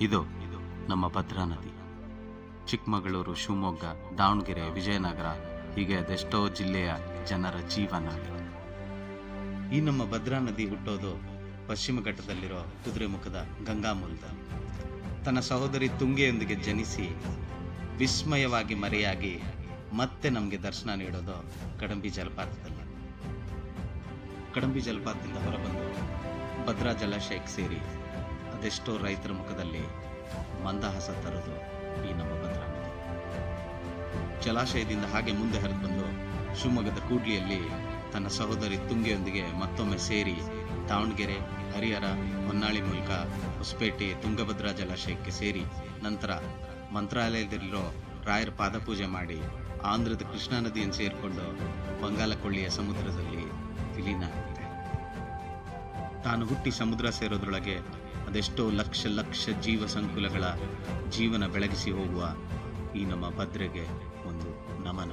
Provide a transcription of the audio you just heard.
ಇದು ನಮ್ಮ ಭದ್ರಾ ನದಿ. ಚಿಕ್ಕಮಗಳೂರು, ಶಿವಮೊಗ್ಗ, ದಾವಣಗೆರೆ, ವಿಜಯನಗರ ಹೀಗೆ ಅದೆಷ್ಟೋ ಜಿಲ್ಲೆಯ ಜನರ ಜೀವನ. ಈ ನಮ್ಮ ಭದ್ರಾ ನದಿ ಹುಟ್ಟೋದು ಪಶ್ಚಿಮ ಘಟ್ಟದಲ್ಲಿರೋ ಕುದುರೆಮುಖದ ಗಂಗಾಮೂಲದ. ತನ್ನ ಸಹೋದರಿ ತುಂಗೆಯೊಂದಿಗೆ ಜನಿಸಿ ವಿಸ್ಮಯವಾಗಿ ಮರೆಯಾಗಿ ಮತ್ತೆ ನಮಗೆ ದರ್ಶನ ನೀಡೋದು ಕಡಂಬಿ ಜಲಪಾತದಲ್ಲಿ. ಕಡಂಬಿ ಜಲಪಾತದಿಂದ ಹೊರಬಂದು ಭದ್ರಾ ಜಲಾಶಯಕ್ಕೆ ಸೇರಿ ಅದೆಷ್ಟೋ ರೈತರ ಮುಖದಲ್ಲಿ ಮಂದಹಾಸ ತರೋದು ಈ ನಮ್ಮ ಭದ್ರಾ ನದಿ ಜಲಾಶಯದಿಂದ ಹಾಗೆ ಮುಂದೆ ಹರಿದು ಬಂದು ಶಿವಮೊಗ್ಗದ ಕೂಡ್ಲಿಯಲ್ಲಿ ತನ್ನ ಸಹೋದರಿ ತುಂಗೆಯೊಂದಿಗೆ ಮತ್ತೊಮ್ಮೆ ಸೇರಿ ದಾವಣಗೆರೆ, ಹರಿಹರ, ಹೊನ್ನಾಳಿ ಮೂಲಕ ಹೊಸಪೇಟೆ, ತುಂಗಭದ್ರಾ ಜಲಾಶಯಕ್ಕೆ ಸೇರಿ ನಂತರ ಮಂತ್ರಾಲಯದಲ್ಲಿರೋ ರಾಯರ ಪಾದಪೂಜೆ ಮಾಡಿ ಆಂಧ್ರದ ಕೃಷ್ಣಾ ನದಿಯನ್ನು ಸೇರಿಕೊಂಡು ಬಂಗಾಲಕೊಳ್ಳಿಯ ಸಮುದ್ರದಲ್ಲಿ ವಿಲೀನ ತಾನು ಹುಟ್ಟಿ ಸಮುದ್ರ ಸೇರೋದ್ರೊಳಗೆ ಅದೆಷ್ಟೋ ಲಕ್ಷ ಲಕ್ಷ ಜೀವ ಸಂಕುಲಗಳ ಜೀವನ ಬೆಳಗಿಸಿ ಹೋಗುವ ಈ ನಮ್ಮ ಭದ್ರೆಗೆ ಒಂದು ನಮನ.